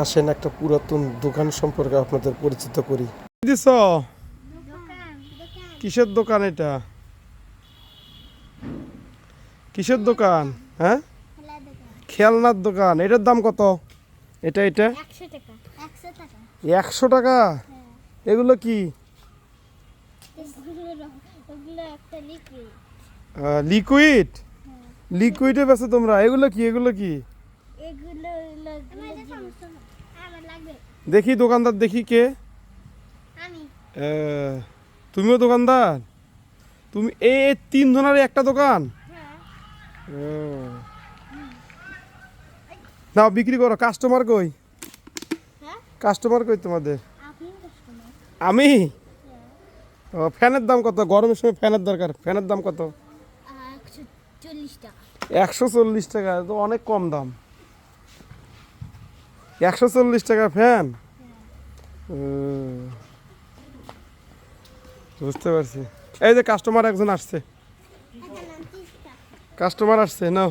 আসেন একটা পুরাতন দোকান সম্পর্কে আপনাদের পরিচিত করি। দিছ? কিসের দোকান এটা? কিসের দোকান? হ্যাঁ? খেলনার দোকান। এটার দাম কত? এটা এটা? একশো টাকা? এগুলো কি? এগুলো লিকুইড লিকুইড বেছে তোমরা। এগুলো কি? এগুলো কি? দেখি দোকানদার দেখি কে। তুমিও দোকানদার? তুমি এই তিন জনের একটা দোকান? হ্যাঁ। নাও বিক্রি করো। কাস্টমার কই? হ্যাঁ? কাস্টমার কই তোমাদের? আমি ও, ফ্যানের দাম কত? গরমের সময় ফ্যানের দরকার। ফ্যানের দাম কত? একশো চল্লিশ টাকা তো অনেক কম দাম। একশো চল্লিশ টাকা ফ্যান বুঝতে পারছি। এই যে কাস্টমার একজন আসছে। কাস্টমার আসছে নাও।